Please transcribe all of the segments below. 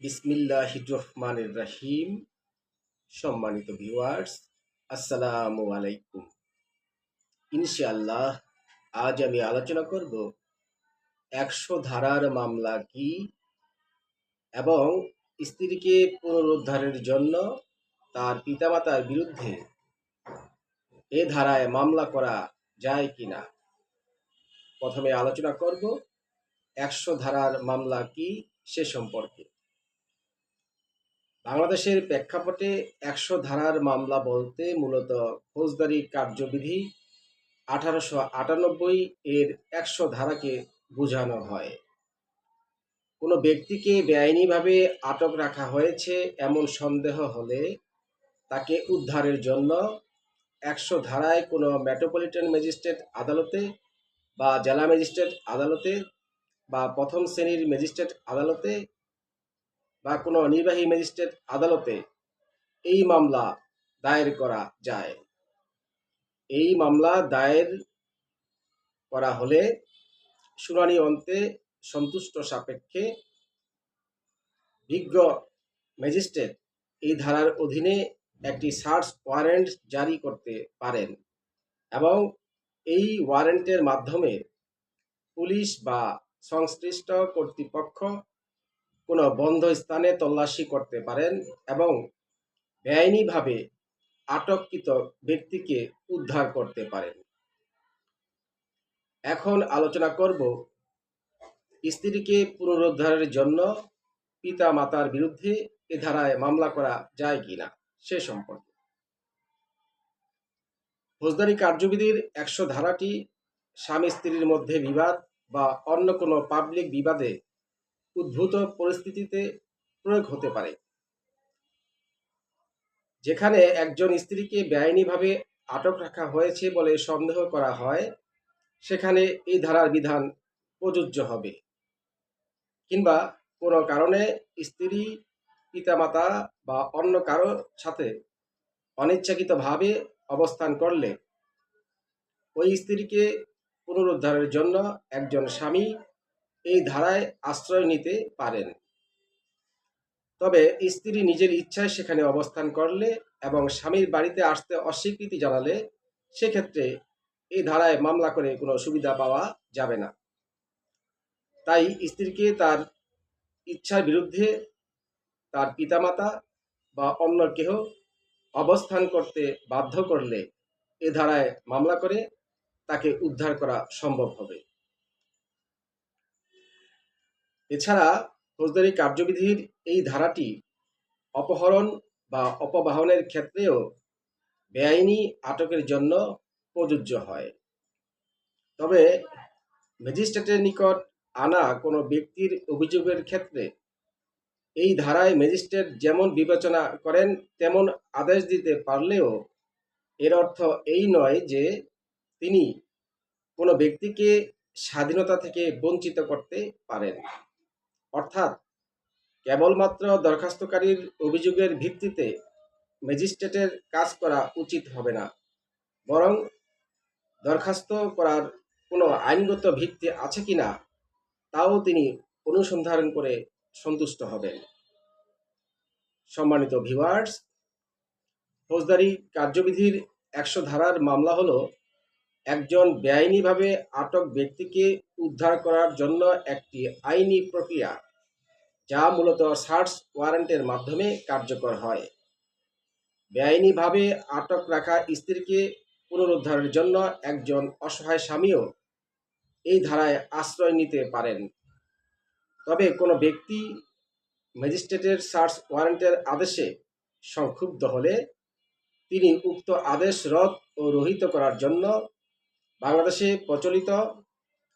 বিসমিল্লাহ রহমান রাহিম। সম্মানিত ভিউয়ার্স আসসালামু আলাইকুম। ইনশাআল্লাহ, আজ আমি আলোচনা করব একশো ধারার মামলা কি এবং স্ত্রীকে পুনরুদ্ধারের জন্য তার পিতামাতার বিরুদ্ধে এ ধারায় মামলা করা যায় কিনা? প্রথমে আলোচনা করব, একশো ধারার মামলা কি সে সম্পর্কে। বাংলাদেশের প্রেক্ষাপটে একশো ধারার মামলা বলতে মূলত ফৌজদারি কার্যবিধি আঠারোশো আটানব্বই এর একশো ধারাকে বোঝানো হয়। কোনো ব্যক্তিকে বেআইনিভাবে আটক রাখা হয়েছে এমন সন্দেহ হলে তাকে উদ্ধারের জন্য একশো ধারায় কোনো মেট্রোপলিটন ম্যাজিস্ট্রেট আদালতে বা জেলা ম্যাজিস্ট্রেট আদালতে বা প্রথম শ্রেণির ম্যাজিস্ট্রেট আদালতে বা কোনো নির্বাহী ম্যাজিস্ট্রেট আদালতে এই মামলা দায়ের করা যায়। এই মামলা দায়ের করা হলে শুনানি অন্তে সন্তুষ্ট সাপেক্ষে বিজ্ঞ ম্যাজিস্ট্রেট এই ধারার অধীনে একটি সার্চ ওয়ারেন্ট জারি করতে পারেন এবং এই ওয়ারেন্টের মাধ্যমে পুলিশ বা সংশ্লিষ্ট কর্তৃপক্ষ কোনো বন্ধ স্থানে তল্লাশি করতে পারেন এবং বেআইনিভাবে আটককৃত ব্যক্তিকে উদ্ধার করতে পারেন। এখন আলোচনা করব স্ত্রীকে পুনরুদ্ধারের জন্য পিতা মাতার বিরুদ্ধে এ ধারায় মামলা করা যায় কিনা সে সম্পর্কে। ফৌজদারি কার্যবিধির একশো ধারাটি স্বামী স্ত্রীর মধ্যে বিবাদ বা অন্য কোনো পাবলিক বিবাদে উদ্ভূত পরিস্থিতিতে প্রয়োগ হতে পারে। যেখানে একজন স্ত্রীকে বেআইনিভাবে আটক রাখা হয়েছে বলে সন্দেহ করা হয়, সেখানে এই ধারার বিধান প্রযোজ্য হবে। কিংবা কোনো কারণে স্ত্রী, পিতামাতা বা অন্য কারও সাথে অনিচ্ছাকৃতভাবে অবস্থান করলে, ওই স্ত্রীকে পুনরুদ্ধারের জন্য একজন স্বামী এই ধারায় আশ্রয় নিতে পারেন। তবে স্ত্রী নিজের ইচ্ছায় সেখানে অবস্থান করলে এবং স্বামীর বাড়িতে আসতে অস্বীকৃতি জানালে সেক্ষেত্রে এই ধারায় মামলা করে কোনো সুবিধা পাওয়া যাবে না। তাই স্ত্রীকে তার ইচ্ছার বিরুদ্ধে তার পিতামাতা বা অন্য কেহ অবস্থান করতে বাধ্য করলে এ ধারায় মামলা করে তাকে উদ্ধার করা সম্ভব হবে। এছাড়া ফৌজদারি কার্যবিধির এই ধারাটি অপহরণ বা অপবাহনের ক্ষেত্রেও বেআইনি আটকের জন্য প্রযোজ্য হয়। তবে ম্যাজিস্ট্রেটের নিকট আনা কোনো ব্যক্তির অভিযোগের ক্ষেত্রে এই ধারায় ম্যাজিস্ট্রেট যেমন বিবেচনা করেন, তেমন আদেশ দিতে পারলেও এর অর্থ এই নয় যে তিনি কোনো ব্যক্তিকে স্বাধীনতা থেকে বঞ্চিত করতে পারেন। অর্থাৎ কেবলমাত্র দরখাস্তকারীর অভিযোগের ভিত্তিতে ম্যাজিস্ট্রেটের কাজ করা উচিত হবে না। বরং দরখাস্ত করার কোনো আইনগত ভিত্তি আছে কি না, তাও তিনি অনুসন্ধান করে সন্তুষ্ট হবেন। সম্মানিত ভিউয়ার্স, ফৌজদারি কার্যবিধির একশো ধারার মামলা হলো একজন বেআইনিভাবে আটক ব্যক্তিকে উদ্ধার করার জন্য একটি আইনি প্রক্রিয়া, যা মূলত সার্চ ওয়ারেন্টের মাধ্যমে কার্যকর হয়। বেআইনিভাবে আটক রাখা স্ত্রীকে পুনরুদ্ধারের জন্য একজন অসহায় স্বামীও এই ধারায় আশ্রয় নিতে পারেন। তবে কোনো ব্যক্তি ম্যাজিস্ট্রেটের সার্চ ওয়ারেন্টের আদেশে সংক্ষুব্ধ হলে তিনি উক্ত আদেশ রদ ও রহিত করার জন্য বাংলাদেশে প্রচলিত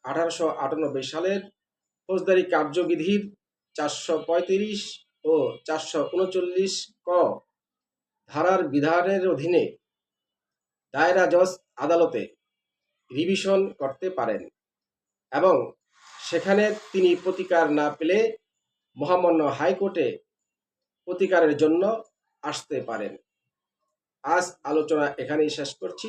আঠারোশো আটানব্বই সালের ফৌজদারি কার্যবিধির চারশো পঁয়ত্রিশ ও চারশো উনচল্লিশ ক ধারার বিধানের অধীনে দায়রা জজ আদালতে রিভিশন করতে পারেন এবং সেখানে তিনি প্রতিকার না পেলে মহামান্য হাইকোর্টে প্রতিকারের জন্য আসতে পারেন। আজ আলোচনা এখানেই শেষ করছি।